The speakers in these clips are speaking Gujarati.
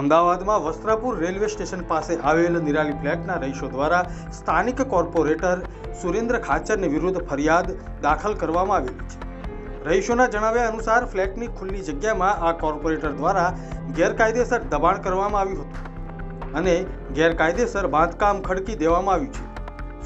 અમદાવાદમાં વસ્ત્રાપુર રેલવે સ્ટેશન પાસે આવેલ નિરાલી ફ્લેટના રહીશો દ્વારા સ્થાનિક કોર્પોરેટર સુરેન્દ્ર ખાચરની વિરુદ્ધ ફરિયાદ દાખલ કરવામાં આવેલી છે. રહીશોના જણાવ્યા અનુસાર ફ્લેટની ખુલ્લી જગ્યામાં આ કોર્પોરેટર દ્વારા ગેરકાયદેસર દબાણ કરવામાં આવ્યું હતું અને ગેરકાયદેસર બાંધકામ ખડકી દેવામાં આવ્યું છે.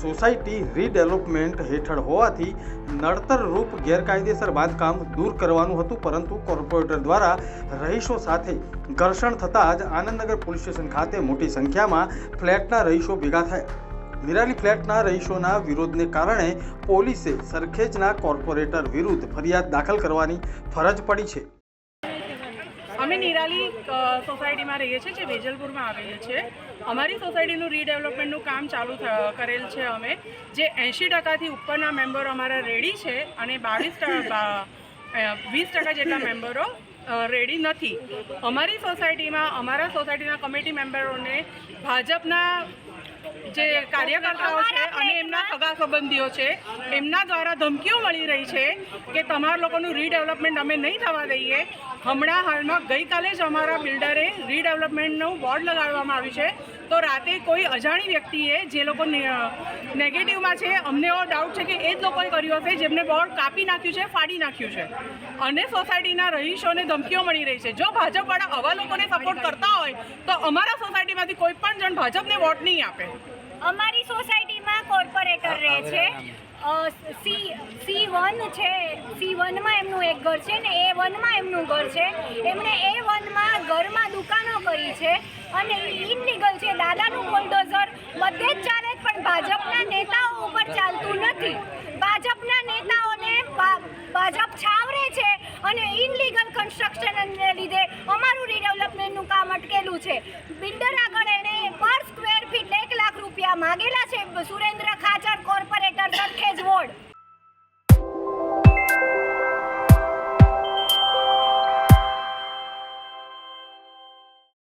સોસાયટી રીડેવલપમેન્ટ હેઠળ હોવાથી નડતરરૂપ ગેરકાયદેસર બાંધકામ દૂર કરવાનું હતું, પરંતુ કોર્પોરેટર દ્વારા રહીશો સાથે ઘર્ષણ થતાં જ આનંદનગર પોલીસ સ્ટેશન ખાતે મોટી સંખ્યામાં ફ્લેટના રહીશો ભેગા થયા. નિરાલી ફ્લેટના રહીશોના વિરોધને કારણે પોલીસે સરખેજના કોર્પોરેટર વિરુદ્ધ ફરિયાદ દાખલ કરવાની ફરજ પડી છે. અમે નિરાલી સોસાયટીમાં રહીએ છીએ, જે વેજલપુરમાં આવેલી છે. અમારી સોસાયટીનું રીડેવલપમેન્ટનું કામ ચાલુ કરેલ છે અમે. જે એંશી ટકાથી ઉપરના મેમ્બરો અમારા રેડી છે અને બાવીસ વીસ ટકા જેટલા મેમ્બરો રેડી નથી. અમારી સોસાયટીમાં, અમારા સોસાયટીના કમિટી મેમ્બરોને ભાજપના જે કાર્યકર્તાઓ છે અને એમના સગા સંબંધીઓ છે એમના દ્વારા ધમકીઓ મળી રહી છે કે તમારા લોકોનું રીડેવલપમેન્ટ અમે નહીં થવા દઈએ. હમણાં હાલમાં ગઈકાલે જ અમારા બિલ્ડરે રીડેવલપમેન્ટનું બોર્ડ લગાડવામાં આવ્યું છે. તો રાતે કોઈ અજાણી વ્યક્તિએ જે લોકો નેગેટિવમાં છે અમને એવો ડાઉટ છે કે એ જ લોકોએ કર્યું હશે જેમને બોર્ડ કાપી નાખ્યું છે ફાડી નાખ્યું છે. અને સોસાયટીના રહીશોને ધમકીઓ મળી રહી છે. જો ભાજપવાળા આવા લોકોને સપોર્ટ કરતા હોય તો અમારા સોસાયટીમાંથી કોઈ પણ જણ ભાજપને વોટ નહીં આપે. અમારી સોસાયટીમાં કોર્પોરેટર રહે છે. સી સી વન છે. સી વનમાં એમનું એક ઘર છે ને એ વનમાં એમનું ઘર છે. એમણે એ વનમાં ઘરમાં દુકાનો કરી છે અને ઇનલીગલ છે. દાદાનું બુલડોઝર બધે જ ચાલે પણ ભાજપના નેતાઓ ઉપર ચાલતું નથી. ભાજપના નેતાઓને ભાજપ છાવરે છે અને ઇનલીગલ કન્સ્ટ્રક્શનને લીધે અમારું રીડેવલપમેન્ટનું કામ અટકેલું છે બિલ્ડર આગળ એણે પર સ્ક્વેર ફીટ એક લાખ રૂપિયા માગેલા છે સુરેન્દ્ર